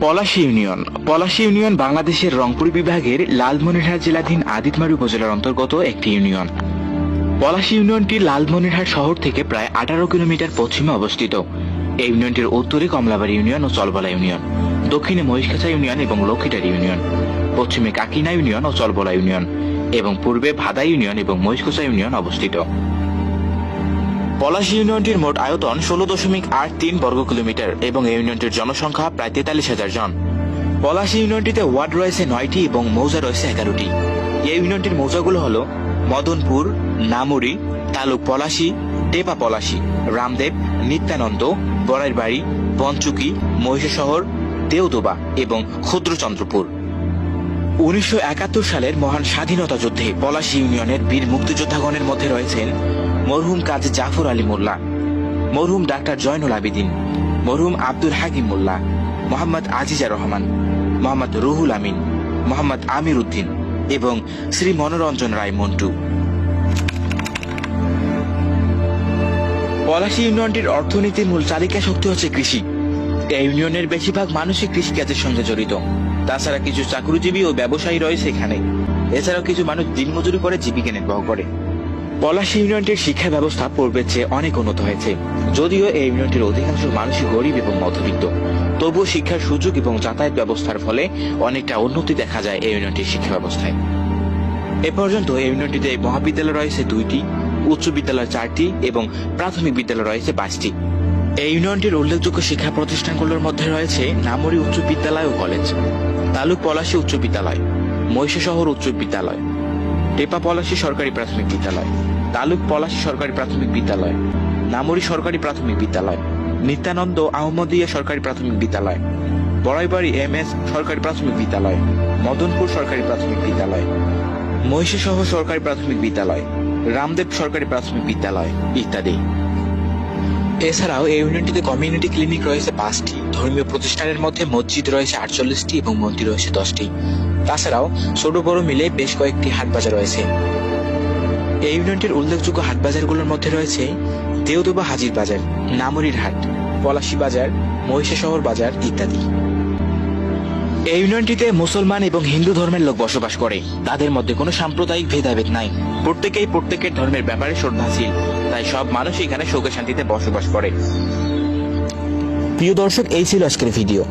Palashi union. Palashi union বাংলাদেশের রংপুর বিভাগের লালমনিরহাট জেলাধীন আদিতমারি উপজেলার অন্তর্গত একটি ইউনিয়ন। পলাশী ইউনিয়নটি লালমনিরহাট শহর থেকে প্রায় আঠারো কিলোমিটার পশ্চিমে অবস্থিত। এই ইউনিয়নটির উত্তরে কমলাবাড়ি ইউনিয়ন ও চলবলা ইউনিয়ন। দক্ষিণে মহিষখাছা ইউনিয়ন এবং লক্ষ্মীটারি ইউনিয়ন। পশ্চিমে কাকিনা ইউনিয়ন ও চলবলা ইউনিয়ন এবং পূর্বে ভাদা ইউনিয়ন এবং মহিষখাছা ইউনিয়ন অবস্থিত। পলাশী ইউনিয়নটির মোট আয়তন ষোলো দশমিক আট তিন বর্গ কিলোমিটার এবং ইউনিয়নটির জনসংখ্যা প্রায় তেতাল্লিশ হাজার জন। পলাশী ইউনিয়নটিতে ওয়ার্ড রয়েছে নয়টি এবং মৌজা রয়েছে এগারোটি। এই ইউনিয়নটির মৌজাগুলো হল মদনপুর, নামুরি, তালুক পলাশী, টেপা পলাশী, রামদেব, নিত্যানন্দ বড়াইর বাড়ি পঞ্চুকি মহিষাশহর দেওদোবা এবং ক্ষুদ্রচন্দ্রপুর। উনিশশো একাত্তর সালের মহান স্বাধীনতা যুদ্ধে পলাশী ইউনিয়নের বীর মুক্তিযোদ্ধাগণের মধ্যে রয়েছেন মরহুম কাজী জাফর আলী মোল্লা, মরহুম ডাক্তার জয়নুল আবিদিন, মরহুম আব্দুল হাকিম মোল্লা, মোহাম্মদ আজিজা রহমান, মোহাম্মদ রুহুল আমিন, মোহাম্মদ আমির উদ্দিন এবং শ্রী মনোরঞ্জন রায় মন্টু। পলাশী ইউনিয়নটির অর্থনীতির মূল চালিকা শক্তি হচ্ছে কৃষি। এই ইউনিয়নের বেশিরভাগ মানুষই কৃষিকাজের সঙ্গে জড়িত। তাছাড়া কিছু চাকরিজীবী ও ব্যবসায়ী রয়েছে এখানে। এছাড়াও কিছু মানুষ দিনমজুরি করে জীবিকা নির্বাহ করে। পলাশী ইউনিয়নটির শিক্ষা ব্যবস্থা পূর্বের চেয়ে অনেক উন্নত হয়েছে। যদিও এই ইউনিয়নটির অধিকাংশ মানুষই গরিব এবং মধ্যবিত্ত। তবুও শিক্ষার সুযোগ এবং যাতায়াত ব্যবস্থার ফলে অনেকটা উন্নতি দেখা যায় এই ইউনিয়নটির শিক্ষা ব্যবস্থায়। এ পর্যন্ত এই ইউনিয়নটিতে মহাবিদ্যালয় রয়েছে দুইটি, উচ্চ বিদ্যালয় চারটি এবং প্রাথমিক বিদ্যালয় রয়েছে পাঁচটি। এই ইউনিয়নটির উল্লেখযোগ্য শিক্ষা প্রতিষ্ঠানগুলোর মধ্যে রয়েছে নামরি উচ্চ বিদ্যালয় ও কলেজ, তালুক পলাশী উচ্চ বিদ্যালয় মহিষাশহর উচ্চ বিদ্যালয়, টেপা পলাশী সরকারি প্রাথমিক বিদ্যালয়, তালুক পলাশী সরকারি প্রাথমিক বিদ্যালয়, নামরি সরকারি প্রাথমিক বিদ্যালয়, নিত্যানন্দ আহমদিয়া সরকারি প্রাথমিক বিদ্যালয়, বড়াইবাড়ি এম এস সরকারি প্রাথমিক বিদ্যালয়, মদনপুর সরকারি প্রাথমিক বিদ্যালয়, মহিষাসহ সরকারি প্রাথমিক বিদ্যালয়, রামদেব সরকারি প্রাথমিক বিদ্যালয় ইত্যাদি। এছাড়াও এই ইউনিয়নটিতে কমিউনিটি ক্লিনিক রয়েছে পাঁচটি। ধর্মীয় প্রতিষ্ঠানের মধ্যে মসজিদ রয়েছে আটচল্লিশটি এবং মন্দির রয়েছে দশটি। তাছাড়াও ছোট বড় মিলে বেশ কয়েকটি হাট বাজার রয়েছে। এই ইউনিয়নটির উল্লেখযোগ্য হাট বাজারগুলোর মধ্যে রয়েছে দেওদোবা হাজির বাজার, নামরির হাট, পলাশী বাজার মহিষাশহর বাজার ইত্যাদি। এই ইউনিয়নটিতে মুসলমান এবং হিন্দু ধর্মের লোক বসবাস করে। তাদের মধ্যে কোনো সাম্প্রদায়িক ভেদাভেদ নাই। প্রত্যেকেই প্রত্যেকের ধর্মের ব্যাপারে শ্রদ্ধাশীল তাই সব মানুষ এখানে সুখে শান্তিতে বসবাস করে। প্রিয় দর্শক এই ছিল আজকের ভিডিও।